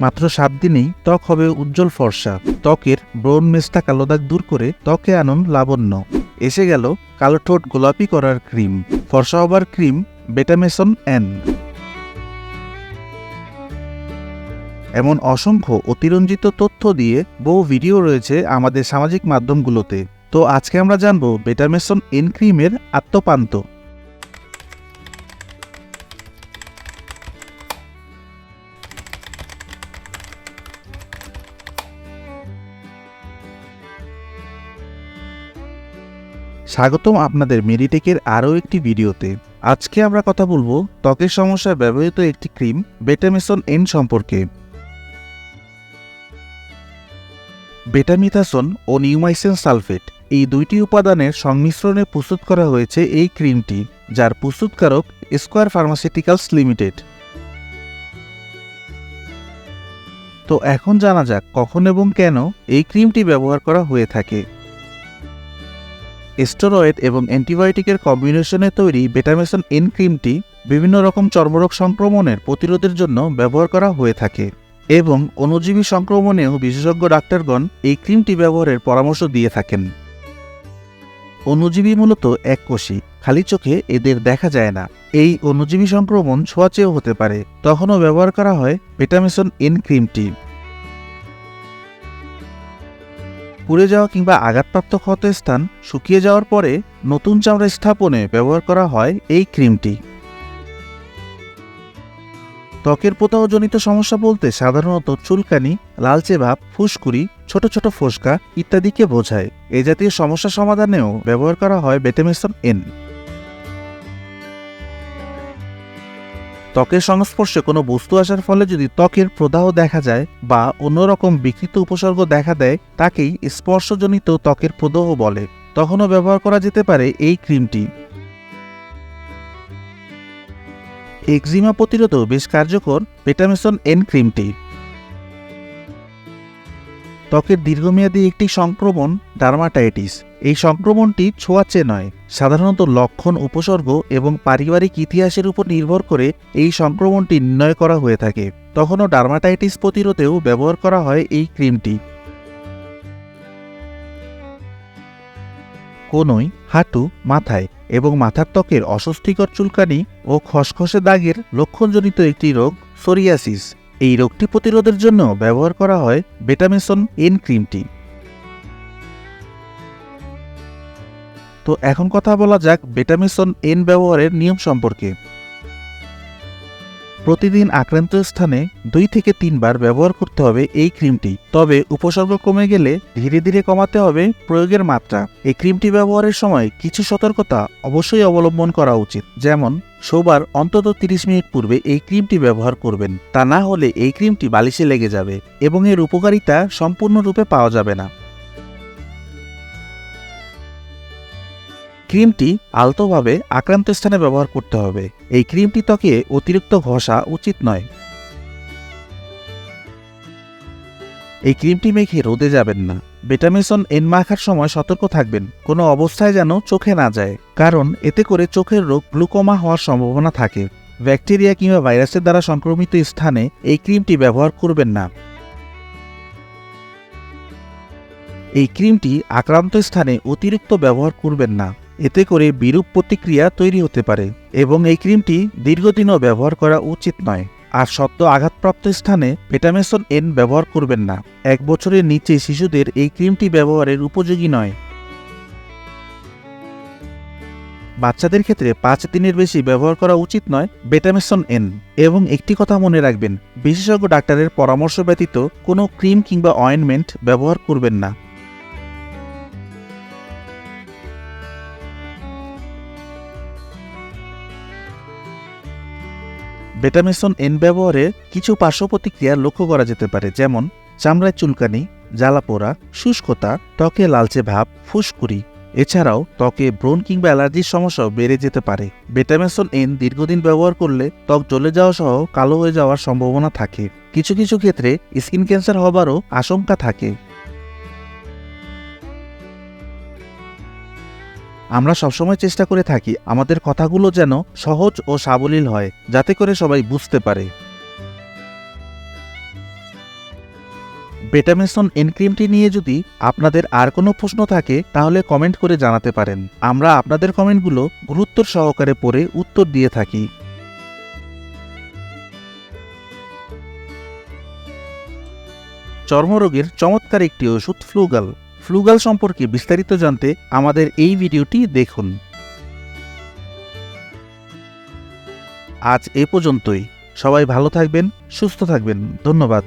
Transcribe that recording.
মাত্র সাত দিনেই ত্বক হবে উজ্জ্বল ফর্সা। ত্বকের ব্রণ মেস্তা কালো দাগ দূর করে ত্বকে আনন লাবণ্য। এসে গেল কালো ঠোঁট গোলাপি করার ক্রিম। ফর্সা হবার ক্রিম বেটামেসন এন। এমন অসংখ্য অতিরঞ্জিত তথ্য দিয়ে বহু ভিডিও রয়েছে আমাদের সামাজিক মাধ্যমগুলোতে। তো আজকে আমরা জানব বেটামেসন এন ক্রিমের আত্মপান্ত। স্বাগতম আপনাদের মেরিটেকের আরও একটি ভিডিওতে। আজকে আমরা কথা বলব ত্বকের সমস্যায় ব্যবহৃত একটি ক্রিম বেটামেসন এন সম্পর্কে। বেটামিথাসন ও নিউমাইসেন সালফেট এই দুইটি উপাদানের সংমিশ্রণে প্রস্তুত করা হয়েছে এই ক্রিমটি, যার প্রস্তুতকারক স্কোয়ার ফার্মাসিউটিক্যালস লিমিটেড তো এখন জানা যাক কখন এবং কেন এই ক্রিমটি ব্যবহার করা হয়ে থাকে। স্টেরয়েড এবং অ্যান্টিবায়োটিকের কম্বিনেশনে তৈরি বেটামেসন এন ক্রিমটি বিভিন্ন রকম চর্মরোগ সংক্রমণের প্রতিরোধের জন্য ব্যবহার করা হয়ে থাকে এবং অণুজীবী সংক্রমণেও বিশেষজ্ঞ ডাক্তারগণ এই ক্রিমটি ব্যবহারের পরামর্শ দিয়ে থাকেন। অণুজীবী মূলত এককোষী খালি চোখে এদের দেখা যায় না। এই অণুজীবী সংক্রমণ ছোঁয়াচেও হতে পারে। তখনও ব্যবহার করা হয় বেটামেসন এন ক্রিমটি। পুড়ে যাওয়া কিংবা আঘাতপ্রাপ্ত ক্ষত স্থান শুকিয়ে যাওয়ার পরে নতুন চামড়া স্থাপনে ব্যবহার করা হয় এই ক্রিমটি। ত্বকের প্রদাহজনিত সমস্যা বলতে সাধারণত চুলকানি, লালচে ভাব, ফুসকুড়ি, ছোট ছোট ফোসকা ইত্যাদিকে বোঝায়। এ জাতীয় সমস্যা সমাধানেও ব্যবহার করা হয় বেটেমেসন এন। ত্বকের সংস্পর্শে কোনো বস্তু আসার ফলে যদি ত্বকের প্রদাহ দেখা যায় বা অন্যরকম বিকৃত উপসর্গ দেখা দেয়, তাকেই স্পর্শজনিত ত্বকের প্রদাহ বলে। তখনও ব্যবহার করা যেতে পারে এই ক্রিমটি। এক্সিমা প্রতিরোধও বেশ কার্যকর পেটামেসন এন ক্রিমটি। ত্বকের দীর্ঘমেয়াদী একটি সংক্রমণ ডার্মাটাইটিস। এই সংক্রমণটি ছোঁয়াচে নয়, সাধারণত লক্ষণ, উপসর্গ এবং পারিবারিক ইতিহাসের উপর নির্ভর করে এই সংক্রমণটি নির্ণয় করা হয়ে থাকে। তখনও ডার্মাটাইটিস প্রতিরোধেও ব্যবহার করা হয় এই ক্রিমটি। কোনই, হাঁটু, মাথায় এবং মাথার ত্বকের অস্বস্তিকর চুলকানি ও খসখসে দাগের লক্ষণজনিত একটি রোগ, সোরিয়াসিস। এই রোগটি প্রতিরোধের জন্য ব্যবহার করা হয় বেটামেসন এন ক্রিমটি তো এখন কথা বলা যাক বেটামেসন এন ব্যবহারের নিয়ম সম্পর্কে। প্রতিদিন আক্রান্ত স্থানে দুই থেকে তিনবার ব্যবহার করতে হবে এই ক্রিমটি তবে উপসর্গ কমে গেলে ধীরে ধীরে কমাতে হবে প্রয়োগের মাত্রা। এই ক্রিমটি ব্যবহারের সময় কিছু সতর্কতা অবশ্যই অবলম্বন করা উচিত, যেমন শোবার অন্তত 30 মিনিট পূর্বে এই ক্রিমটি ব্যবহার করবেন। তা না হলে এই ক্রিমটি বালিশে লেগে যাবে এবং এর উপকারিতা সম্পূর্ণরূপে পাওয়া যাবে না। ক্রিমটি আলতোভাবে আক্রান্ত স্থানে ব্যবহার করতে হবে। এই ক্রিমটি ত্বকে অতিরিক্ত ঘষা উচিত নয়। এই ক্রিমটি মেখে রোদে যাবেন না। বেটামেসন এন মাখার সময় সতর্ক থাকবেন। কোনো অবস্থায় যেন চোখে না যায়, কারণ এতে করে চোখের রোগ গ্লুকোমা হওয়ার সম্ভাবনা থাকে। ব্যাকটেরিয়া কিংবা ভাইরাসের দ্বারা সংক্রমিত স্থানে এই ক্রিমটি ব্যবহার করবেন না। এই ক্রিমটি আক্রান্ত স্থানে অতিরিক্ত ব্যবহার করবেন না। এতে করে বিরূপ প্রতিক্রিয়া তৈরি হতে পারে এবং এই ক্রিমটি দীর্ঘদিনও ব্যবহার করা উচিত নয়। আর সদ্য আঘাতপ্রাপ্ত স্থানে পেটামেসন এন ব্যবহার করবেন না। এক বছরের নিচে শিশুদের এই ক্রিমটি ব্যবহারের উপযোগী নয়। বাচ্চাদের ক্ষেত্রে পাঁচ দিনের বেশি ব্যবহার করা উচিত নয় বেটামেসন এন। এবং একটি কথা মনে রাখবেন, বিশেষজ্ঞ ডাক্তারের পরামর্শ ব্যতীত কোনো ক্রিম কিংবা অয়েনমেন্ট ব্যবহার করবেন না। বেটামেসন এন ব্যবহারে কিছু পার্শ্ব প্রতিক্রিয়া লক্ষ্য করা যেতে পারে, যেমন চামড়ায় চুলকানি, জ্বালাপোড়া, শুষ্কতা, ত্বকে লালচে ভাব, ফুসকুড়ি। এছাড়াও ত্বকে ব্রণ কিংবা অ্যালার্জির সমস্যাও বেড়ে যেতে পারে। বেটামেসন এন দীর্ঘদিন ব্যবহার করলে ত্বক জ্বলে যাওয়া সহ কালো হয়ে যাওয়ার সম্ভাবনা থাকে। কিছু কিছু ক্ষেত্রে স্কিন ক্যান্সার হবারও আশঙ্কা থাকে। আমরা সবসময় চেষ্টা করে থাকি আমাদের কথাগুলো যেন সহজ ও সাবলীল হয়, যাতে করে সবাই বুঝতে পারে। বেটামেসন এনক্রিমটি নিয়ে যদি আপনাদের আর কোনো প্রশ্ন থাকে, তাহলে কমেন্ট করে জানাতে পারেন। আমরা আপনাদের কমেন্টগুলো গুরুত্ব সহকারে পড়ে উত্তর দিয়ে থাকি। চর্মরোগের চমৎকার একটি ওষুধ, ফ্লুগাল। ফ্লুগাল সম্পর্কে বিস্তারিত জানতে আমাদের এই ভিডিওটি দেখুন। আজ এ পর্যন্তই। সবাই ভালো থাকবেন, সুস্থ থাকবেন। ধন্যবাদ।